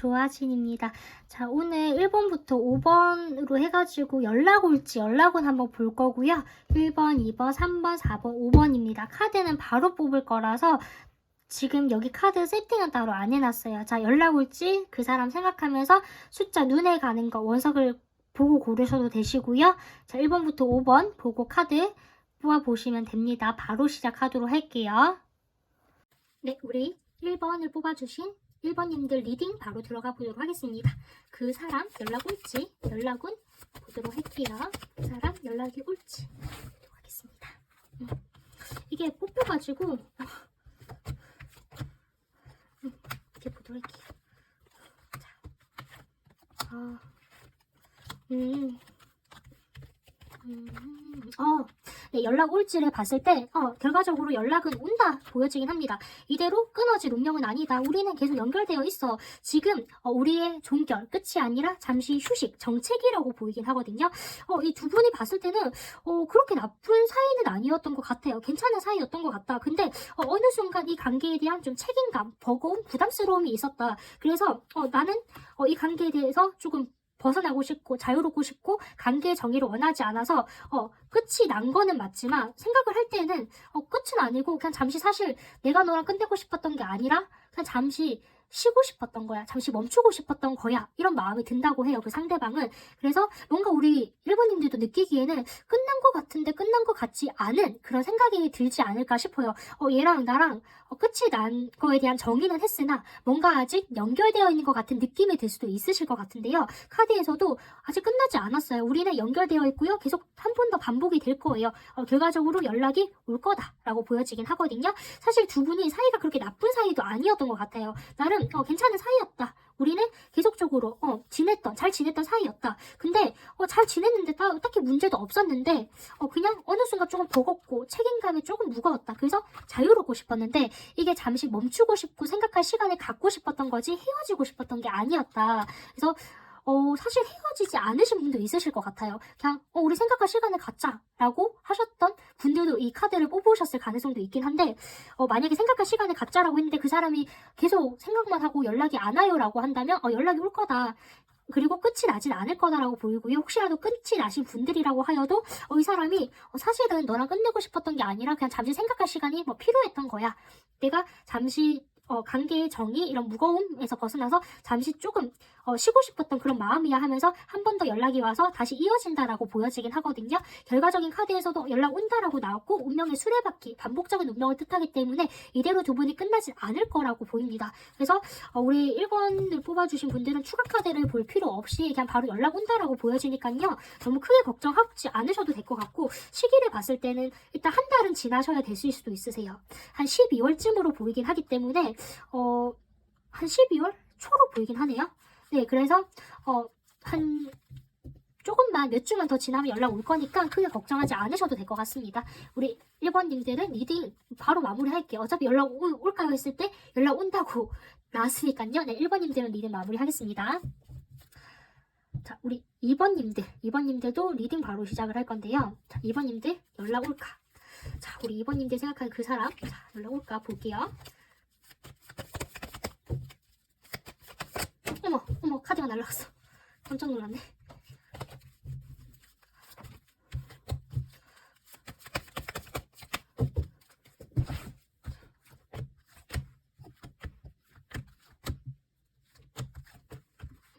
조아진입니다. 자, 오늘 1번부터 5번으로 해가지고 연락 올지 연락은 한번 볼 거고요. 1번, 2번, 3번, 4번, 5번입니다. 카드는 바로 뽑을 거라서 지금 여기 카드 세팅은 따로 안 해놨어요. 자, 연락 올지 그 사람 생각하면서 숫자 눈에 가는 거 원석을 보고 고르셔도 되시고요. 자, 1번부터 5번 보고 카드 뽑아보시면 됩니다. 바로 시작하도록 할게요. 네, 우리 1번을 뽑아주신 1번님들 리딩 바로 들어가 보도록 하겠습니다. 그 사람 연락 올지 연락은 보도록 할게요. 그 사람 연락이 올지 보도록 하겠습니다. 음, 이게 뽑혀가지고 어, 음, 이렇게 보도록 할게요. 자, 아, 음, 음, 어, 네, 연락 올지를 봤을 때, 어, 결과적으로 연락은 온다 보여지긴 합니다. 이대로 끊어질 운명은 아니다. 우리는 계속 연결되어 있어. 지금 어, 우리의 종결 끝이 아니라 잠시 휴식 정체기라고 보이긴 하거든요. 어, 이 두 분이 봤을 때는 어, 그렇게 나쁜 사이는 아니었던 것 같아요. 괜찮은 사이였던 것 같다. 근데 어, 어느 순간 이 관계에 대한 좀 책임감, 버거움, 부담스러움이 있었다. 그래서 어, 나는 어, 이 관계에 대해서 조금 벗어나고 싶고 자유롭고 싶고 관계의 정의를 원하지 않아서 어 끝이 난 거는 맞지만 생각을 할 때는 어 끝은 아니고 그냥 잠시 사실 내가 너랑 끝내고 싶었던 게 아니라 그냥 잠시 쉬고 싶었던 거야. 잠시 멈추고 싶었던 거야. 이런 마음이 든다고 해요. 그 상대방은. 그래서 뭔가 우리 일본님들도 느끼기에는 끝난 것 같은데 끝난 것 같지 않은 그런 생각이 들지 않을까 싶어요. 어, 얘랑 나랑 어, 끝이 난 거에 대한 정의는 했으나 뭔가 아직 연결되어 있는 것 같은 느낌이 들 수도 있으실 것 같은데요. 카드에서도 아직 끝나지 않았어요. 우리는 연결되어 있고요. 계속 한 번 더 반복이 될 거예요. 어, 결과적으로 연락이 올 거다라고 보여지긴 하거든요. 사실 두 분이 사이가 그렇게 나쁜 사이도 아니었던 것 같아요. 나름 어, 괜찮은 사이였다. 우리는 계속적으로 어, 지냈던 잘 지냈던 사이였다. 근데 어, 잘 지냈는데 따, 딱히 문제도 없었는데 어, 그냥 어느 순간 조금 버겁고 책임감이 조금 무거웠다. 그래서 자유롭고 싶었는데 이게 잠시 멈추고 싶고 생각할 시간을 갖고 싶었던 거지 헤어지고 싶었던 게 아니었다. 그래서 어, 사실 헤어지지 않으신 분도 있으실 것 같아요. 그냥, 어, 우리 생각할 시간을 갖자라고 하셨던 분들도 이 카드를 뽑으셨을 가능성도 있긴 한데, 어, 만약에 생각할 시간을 갖자라고 했는데 그 사람이 계속 생각만 하고 연락이 안 와요라고 한다면, 어, 연락이 올 거다. 그리고 끝이 나진 않을 거다라고 보이고요. 혹시라도 끝이 나신 분들이라고 하여도 어, 이 사람이 어, 사실은 너랑 끝내고 싶었던 게 아니라 그냥 잠시 생각할 시간이 뭐 필요했던 거야. 내가 잠시 어, 관계의 정의 이런 무거움에서 벗어나서 잠시 조금 어, 쉬고 싶었던 그런 마음이야 하면서 한 번 더 연락이 와서 다시 이어진다라고 보여지긴 하거든요. 결과적인 카드에서도 연락 온다라고 나왔고 운명의 수레바퀴 반복적인 운명을 뜻하기 때문에 이대로 두 분이 끝나진 않을 거라고 보입니다. 그래서 어, 우리 1번을 뽑아주신 분들은 추가 카드를 볼 필요 없이 그냥 바로 연락 온다라고 보여지니까요. 너무 크게 걱정하지 않으셔도 될 것 같고 시기를 봤을 때는 일단 한 달은 지나셔야 되실 수도 있으세요. 한 12월쯤으로 보이긴 하기 때문에 어, 한 12월 초로 보이긴 하네요. 네, 그래서 어, 한 조금만 몇 주만 더 지나면 연락 올 거니까 크게 걱정하지 않으셔도 될 것 같습니다. 우리 1번님들은 리딩 바로 마무리할게요. 어차피 연락 올, 올까요 했을 때 연락 온다고 나왔으니까요. 네, 1번님들은 리딩 마무리하겠습니다. 자, 우리 2번님들, 2번님들도 리딩 바로 시작을 할 건데요. 자, 2번님들 연락 올까? 자, 우리 2번님들 생각하는 그 사람, 자, 연락 올까 볼게요. 어머, 어머, 카드가 날라갔어. 깜짝 놀랐네.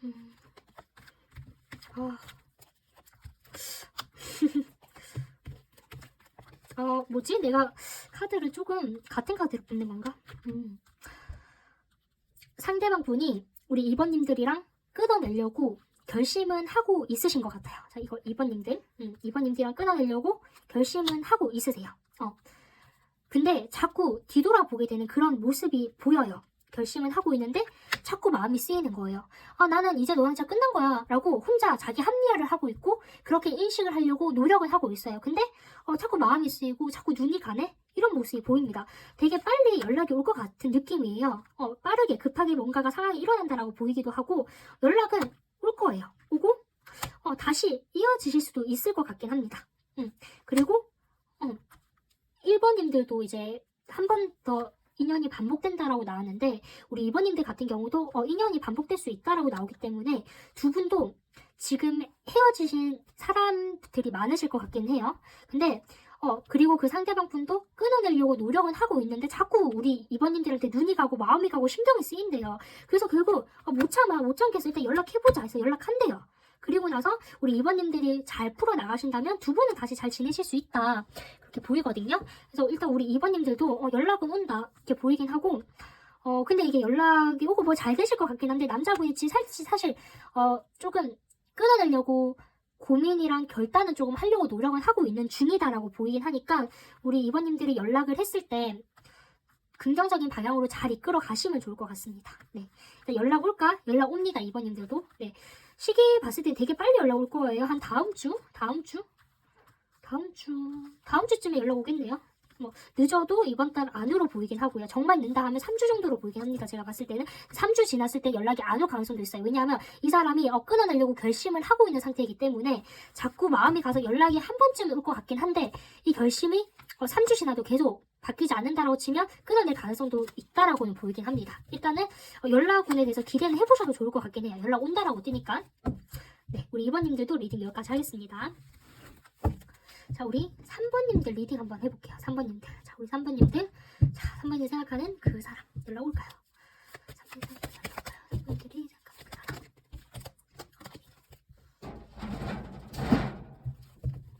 음. 아. 어, 뭐지? 내가 카드를 조금 같은 카드로 뽑는 건가? 음. 상대방 분이 우리 2번님들이랑 끊어내려고 결심은 하고 있으신 것 같아요. 자, 이거 2번님들. 음, 2번님들이랑 끊어내려고 결심은 하고 있으세요. 어. 근데 자꾸 뒤돌아보게 되는 그런 모습이 보여요. 결심은 하고 있는데 자꾸 마음이 쓰이는 거예요. 아, 나는 이제 너랑 진짜 끝난 거야. 라고 혼자 자기 합리화를 하고 있고 그렇게 인식을 하려고 노력을 하고 있어요. 근데 어, 자꾸 마음이 쓰이고 자꾸 눈이 가네? 이런 모습이 보입니다. 되게 빨리 연락이 올 것 같은 느낌이에요. 어, 빠르게 급하게 뭔가가 상황이 일어난다라고 보이기도 하고 연락은 올 거예요. 오고 어, 다시 이어지실 수도 있을 것 같긴 합니다. 음, 그리고 음, 1번님들도 이제 한 번 더 인연이 반복된다라고 나왔는데 우리 이번님들 같은 경우도 어, 인연이 반복될 수 있다라고 나오기 때문에 두 분도 지금 헤어지신 사람들이 많으실 것 같긴 해요. 근데 어 그리고 그 상대방 분도 끊어내려고 노력은 하고 있는데 자꾸 우리 이번님들한테 눈이 가고 마음이 가고 신경이 쓰인대요. 그래서 결국 어, 못 참아 못 참겠어 일단 연락해보자 해서 연락한대요. 그리고 나서 우리 이번님들이 잘 풀어 나가신다면 두 분은 다시 잘 지내실 수 있다 그렇게 보이거든요. 그래서 일단 우리 이번님들도 어, 연락은 온다 이렇게 보이긴 하고 어 근데 이게 연락이 오고 뭐 잘 되실 것 같긴 한데 남자분이 지- 사실 사실 어 조금 끊어내려고 고민이랑 결단은 조금 하려고 노력은 하고 있는 중이다라고 보이긴 하니까 우리 이번님들이 연락을 했을 때 긍정적인 방향으로 잘 이끌어 가시면 좋을 것 같습니다. 네. 연락 올까? 연락 옵니다, 이번님들도. 네. 시기 봤을 때 되게 빨리 연락 올 거예요. 한 다음 주? 다음 주? 다음 주? 다음 주쯤에 연락 오겠네요. 뭐, 늦어도 이번 달 안으로 보이긴 하고요. 정말 늦다 하면 3주 정도로 보이긴 합니다. 제가 봤을 때는. 3주 지났을 때 연락이 안 올 가능성도 있어요. 왜냐하면 이 사람이 어, 끊어내려고 결심을 하고 있는 상태이기 때문에 자꾸 마음이 가서 연락이 한 번쯤 올 것 같긴 한데 이 결심이 어, 3주 지나도 계속 바뀌지 않는다라고 치면 끊어낼 가능성도 있다라고는 보이긴 합니다. 일단은 어, 연락운에 대해서 기대는 해보셔도 좋을 것 같긴 해요. 연락 온다라고 뜨니까. 네, 우리 2번님들도 리딩 여기까지 하겠습니다. 자, 우리 3번님들 리딩 한번 해볼게요. 3번님들. 자, 우리 3번님들. 자, 3번이 생각하는 그 사람. 연락 올까요? 3번이 생각하는 연락 올까요? 3번들이 생각하는 그 사람.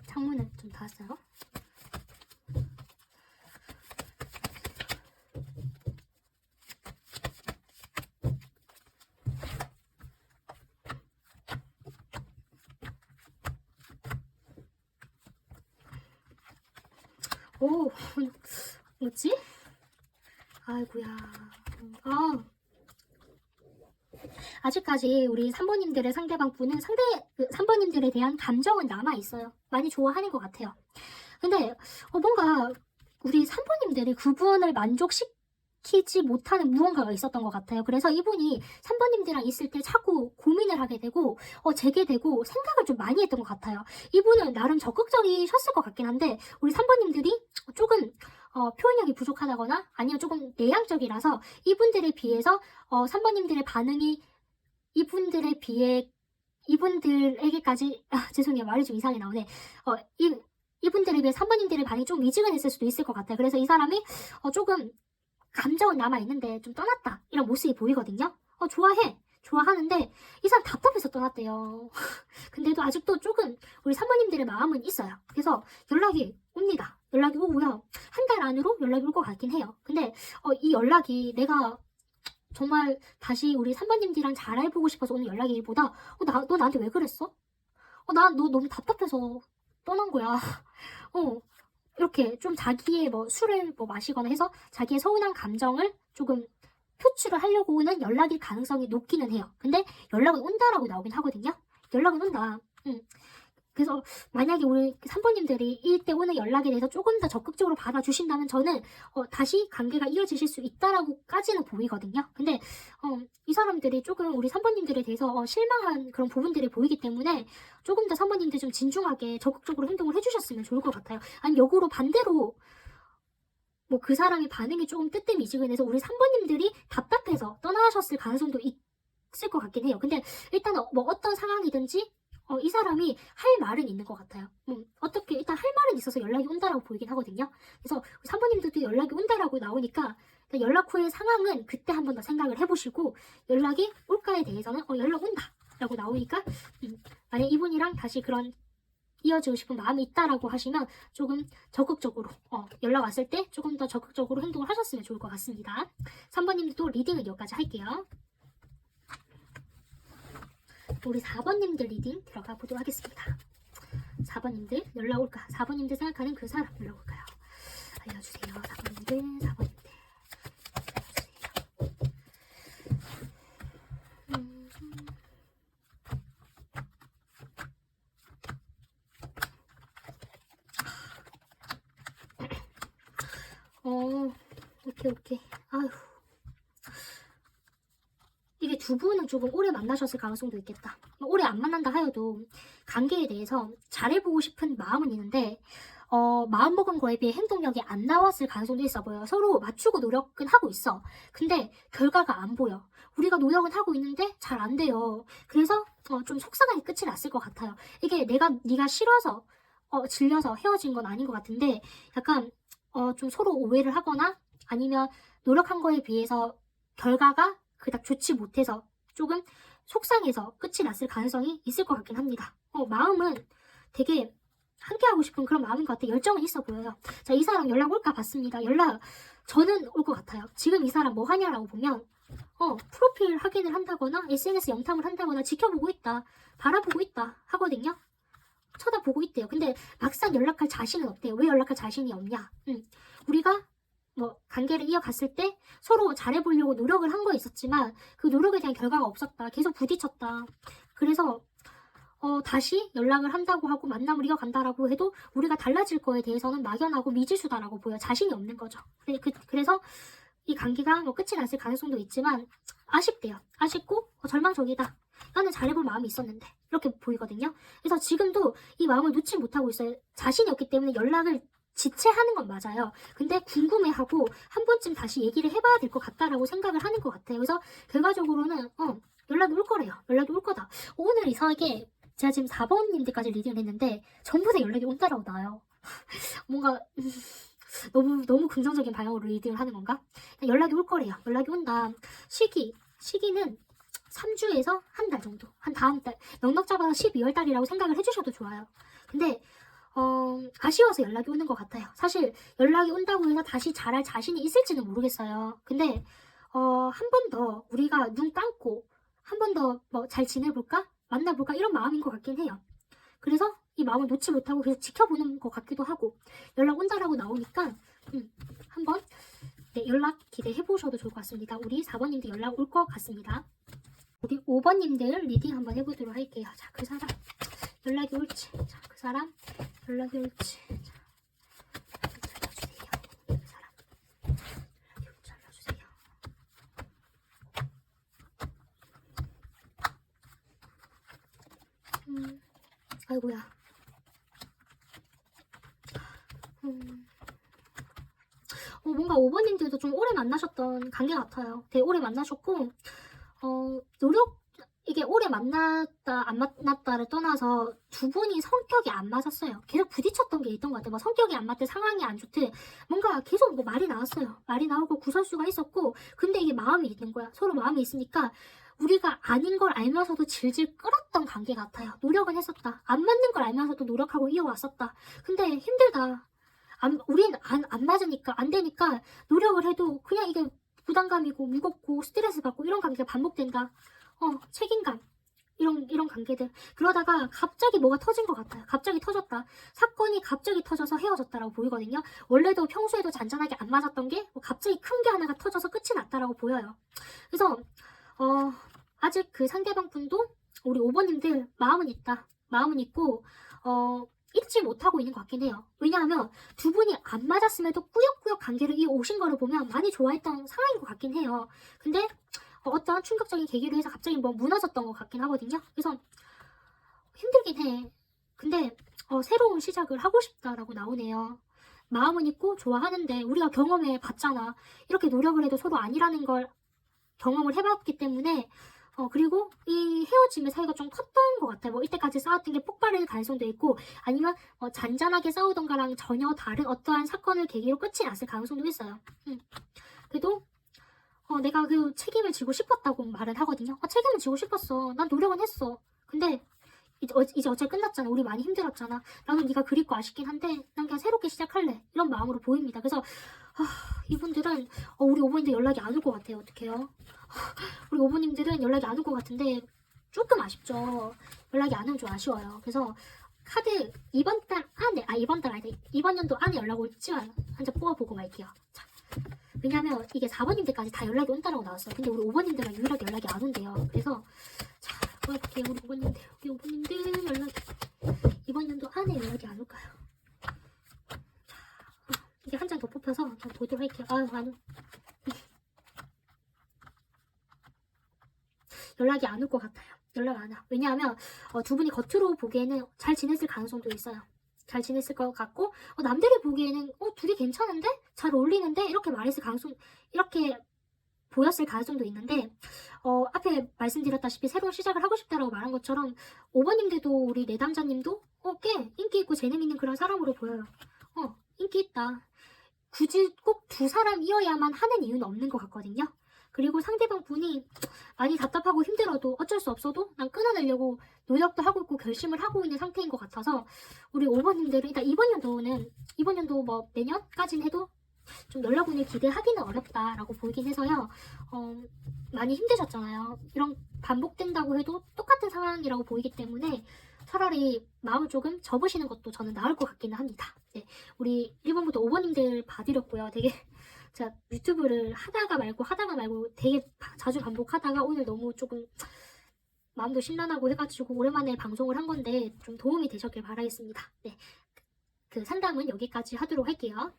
창문을 좀 닫았어요. 오, 뭐지? 아이고야. 아. 아직까지 우리 3번님들의 상대방 분은 상대, 그 3번님들에 대한 감정은 남아 있어요. 많이 좋아하는 것 같아요. 근데, 어, 뭔가, 우리 3번님들이 그분을 만족시 키지 못하는 무언가가 있었던 것 같아요. 그래서 이분이 3번님들이랑 있을 때 자꾸 고민을 하게 되고, 어, 재게 되고, 생각을 좀 많이 했던 것 같아요. 이분은 나름 적극적이셨을 것 같긴 한데, 우리 3번님들이 조금 어, 표현력이 부족하다거나 아니면 조금 내향적이라서 이분들에 비해서 어, 3번님들의 반응이 이분들에 비해 이분들에게까지 아, 죄송해요 말이 좀 이상하게 나오네 어, 이, 이분들에 비해 3번님들의 반응이 좀 미지근했을 수도 있을 것 같아요 그래서 이 사람이 어, 조금 감정은 남아있는데 좀 떠났다 이런 모습이 보이거든요 어, 좋아해 좋아하는데 이 사람 답답해서 떠났대요 근데도 아직도 조금 우리 3번님들의 마음은 있어요 그래서 연락이 옵니다 연락이 오고요. 한 달 안으로 연락이 올 것 같긴 해요. 근데 어, 이 연락이 내가 정말 다시 우리 3번님들이랑 잘 해보고 싶어서 오는 연락이기보다 어, 나, 너 나한테 왜 그랬어? 어, 나너 너무 답답해서 떠난 거야. 어, 이렇게 좀 자기의 뭐 술을 뭐 마시거나 해서 자기의 서운한 감정을 조금 표출을 하려고 오는 연락일 가능성이 높기는 해요. 근데 연락은 온다라고 나오긴 하거든요. 연락은 온다. 응. 그래서 만약에 우리 3번님들이 이때 오는 연락에 대해서 조금 더 적극적으로 받아주신다면 저는 어, 다시 관계가 이어지실 수 있다라고까지는 보이거든요. 근데 어, 이 사람들이 조금 우리 3번님들에 대해서 어, 실망한 그런 부분들이 보이기 때문에 조금 더 3번님들 좀 진중하게 적극적으로 행동을 해주셨으면 좋을 것 같아요. 아니 역으로 반대로 뭐 그 사람의 반응이 조금 뜨뜻미지근해서 우리 3번님들이 답답해서 떠나셨을 가능성도 있을 것 같긴 해요. 근데 일단 어, 뭐 어떤 상황이든지 어, 이 사람이 할 말은 있는 것 같아요. 음, 어떻게 일단 할 말은 있어서 연락이 온다라고 보이긴 하거든요. 그래서 3번님들도 연락이 온다라고 나오니까 연락 후의 상황은 그때 한 번 더 생각을 해보시고 연락이 올까에 대해서는 어, 연락 온다라고 나오니까 음, 만약 이분이랑 다시 그런 이어지고 싶은 마음이 있다라고 하시면 조금 적극적으로 어, 연락 왔을 때 조금 더 적극적으로 행동을 하셨으면 좋을 것 같습니다. 3번님도 리딩은 여기까지 할게요. 우리 4번님들 리딩 들어가 보도록 하겠습니다. 4번님들 연락 올까? 4번님들 생각하는 그 사람 연락 올까요? 알려주세요. 4번님들, 4번님들. 알려주세요. 음. 어, 오케이, 오케이. 아휴. 이게 두 분은 조금 오래 만나셨을 가능성도 있겠다. 뭐 오래 안 만난다 하여도 관계에 대해서 잘해보고 싶은 마음은 있는데 어, 마음먹은 거에 비해 행동력이 안 나왔을 가능성도 있어 보여요. 서로 맞추고 노력은 하고 있어. 근데 결과가 안 보여. 우리가 노력은 하고 있는데 잘 안 돼요. 그래서 어, 좀 속상하게 끝이 났을 것 같아요. 이게 내가 네가 싫어서 어, 질려서 헤어진 건 아닌 것 같은데 약간 어, 좀 서로 오해를 하거나 아니면 노력한 거에 비해서 결과가 그닥 좋지 못해서 조금 속상해서 끝이 났을 가능성이 있을 것 같긴 합니다. 어, 마음은 되게 함께하고 싶은 그런 마음인 것 같아. 열정은 있어 보여요. 자, 이 사람 연락 올까 봤습니다. 연락 저는 올 것 같아요. 지금 이 사람 뭐 하냐라고 보면 어, 프로필 확인을 한다거나 SNS 영탐을 한다거나 지켜보고 있다. 바라보고 있다 하거든요. 쳐다보고 있대요. 근데 막상 연락할 자신은 없대요. 왜 연락할 자신이 없냐? 음, 우리가 뭐 관계를 이어갔을 때 서로 잘해보려고 노력을 한 거 있었지만 그 노력에 대한 결과가 없었다. 계속 부딪혔다. 그래서 어, 다시 연락을 한다고 하고 만남을 이어간다라고 해도 우리가 달라질 거에 대해서는 막연하고 미지수다라고 보여. 자신이 없는 거죠. 그래, 그, 그래서 이 관계가 뭐 끝이 났을 가능성도 있지만 아쉽대요. 아쉽고 어, 절망적이다. 나는 잘해볼 마음이 있었는데 이렇게 보이거든요. 그래서 지금도 이 마음을 놓지 못하고 있어요. 자신이 없기 때문에 연락을 지체하는 건 맞아요. 근데 궁금해하고 한 번쯤 다시 얘기를 해봐야 될 것 같다라고 생각을 하는 것 같아요. 그래서 결과적으로는 어, 연락이 올 거래요. 연락이 올 거다. 오늘 이상하게 제가 지금 4번님들까지 리딩을 했는데 전부 다 연락이 온다라고 나와요. 뭔가 음, 너무 너무 긍정적인 방향으로 리딩을 하는 건가? 연락이 올 거래요. 연락이 온다. 시기 시기는 3주에서 한 달 정도. 한 다음 달. 넉넉 잡아서 12월 달이라고 생각을 해주셔도 좋아요. 근데 어, 아쉬워서 연락이 오는 것 같아요. 사실 연락이 온다고 해서 다시 잘할 자신이 있을지는 모르겠어요. 근데 어, 한 번 더 우리가 눈 감고 한 번 더 뭐 잘 지내볼까? 만나볼까? 이런 마음인 것 같긴 해요. 그래서 이 마음을 놓지 못하고 계속 지켜보는 것 같기도 하고 연락 온다라고 나오니까 음, 한번 네, 연락 기대해 보셔도 좋을 것 같습니다. 우리 4번님도 연락 올 것 같습니다. 우리 5번님들 리딩 한번 해보도록 할게요. 자, 그 사람 연락이 올지. 자, 그 사람 잘라주세요. 음, 아이고야. 음. 어, 뭔가 5번님들도 좀 오래 만나셨던 관계 같아요. 되게 오래 만나셨고, 어, 노력, 이게 오래 만났다, 안 만났다를 떠나서 두 분이 성격이 안 맞았어요. 계속 부딪혔던 게 있던 것 같아요. 뭐 성격이 안 맞대, 상황이 안 좋대. 뭔가 계속 뭐 말이 나왔어요. 말이 나오고 구설수가 있었고, 근데 이게 마음이 있는 거야. 서로 마음이 있으니까 우리가 아닌 걸 알면서도 질질 끌었던 관계 같아요. 노력은 했었다. 안 맞는 걸 알면서도 노력하고 이어왔었다. 근데 힘들다. 안, 우린 안, 안 맞으니까, 안 되니까 노력을 해도 그냥 이게 부담감이고 무겁고 스트레스 받고 이런 관계가 반복된다. 어, 책임감. 이런, 이런 관계들. 그러다가 갑자기 뭐가 터진 것 같아요. 갑자기 터졌다. 사건이 갑자기 터져서 헤어졌다라고 보이거든요. 원래도 평소에도 잔잔하게 안 맞았던 게 뭐 갑자기 큰 게 하나가 터져서 끝이 났다라고 보여요. 그래서, 어, 아직 그 상대방 분도 우리 5번님들 마음은 있다. 마음은 있고, 어, 잊지 못하고 있는 것 같긴 해요. 왜냐하면 두 분이 안 맞았음에도 꾸역꾸역 관계를 이어오신 거를 보면 많이 좋아했던 상황인 것 같긴 해요. 근데 어, 어떤 충격적인 계기로 해서 갑자기 뭐 무너졌던 것 같긴 하거든요. 그래서 힘들긴 해. 근데 어, 새로운 시작을 하고 싶다라고 나오네요. 마음은 있고 좋아하는데 우리가 경험해 봤잖아. 이렇게 노력을 해도 서로 아니라는 걸 경험을 해봤기 때문에 어, 그리고 이 헤어짐의 사이가 좀 컸던 것 같아요. 뭐 이때까지 싸웠던 게 폭발할 가능성도 있고 아니면 어, 잔잔하게 싸우던 거랑 전혀 다른 어떠한 사건을 계기로 끝이 났을 가능성도 있어요. 음. 그래도 어, 내가 그 책임을 지고 싶었다고 말은 하거든요. 어, 책임을 지고 싶었어. 난 노력은 했어. 근데 이제, 어, 이제 어차피 끝났잖아. 우리 많이 힘들었잖아. 나는 네가 그립고 아쉽긴 한데 난 그냥 새롭게 시작할래. 이런 마음으로 보입니다. 그래서 아, 이분들은 어, 우리 어머님들 연락이 안 올 것 같아요. 어떡해요? 우리 어머님들은 연락이 안 올 것 같은데 조금 아쉽죠. 연락이 안 오면 좀 아쉬워요. 그래서 카드 이번 달 안에 아 이번 달 아니 이번 연도 안에 연락 올지 한장 뽑아보고 말게요. 자, 왜냐면 이게 4번님들까지 다 연락이 온다라고 나왔어요. 근데 우리 5번님들만 유일하게 연락이 안 온대요. 그래서 자 뽑아볼게요. 우리 5번님들 우리 5번님들 연락 이번 연도 안에 연락이 안 올까요? 자, 어, 이게 한장 더 뽑혀서 그냥 보도록 할게요. 아유 안 올. 연락이 안 올 것 같아요. 연락 안 와. 왜냐하면 어, 두 분이 겉으로 보기에는 잘 지냈을 가능성도 있어요. 잘 지냈을 것 같고 어, 남들이 보기에는 어 둘이 괜찮은데 잘 어울리는데 이렇게 말했을 가능성 이렇게 보였을 가능성도 있는데 어, 앞에 말씀드렸다시피 새로운 시작을 하고 싶다라고 말한 것처럼 5번님들도 우리 내담자님도 어, 꽤 인기 있고 재능 있는 그런 사람으로 보여요. 어, 인기 있다. 굳이 꼭 두 사람이어야만 하는 이유는 없는 것 같거든요. 그리고 상대방 분이 많이 답답하고 힘들어도 어쩔 수 없어도 난 끊어내려고 노력도 하고 있고 결심을 하고 있는 상태인 것 같아서 우리 5번님들은 일단 이번 연도는 이번 연도 뭐 내년까지는 해도 좀 연락운을 기대하기는 어렵다라고 보이긴 해서요. 어, 많이 힘드셨잖아요. 이런 반복된다고 해도 똑같은 상황이라고 보이기 때문에 차라리 마음을 조금 접으시는 것도 저는 나을 것 같기는 합니다. 네, 우리 1번부터 5번님들 봐드렸고요. 되게 제가 유튜브를 하다가 말고 하다가 말고 되게 바- 자주 반복하다가 오늘 너무 조금 마음도 심란하고 해가지고 오랜만에 방송을 한 건데 좀 도움이 되셨길 바라겠습니다. 네, 그 상담은 여기까지 하도록 할게요.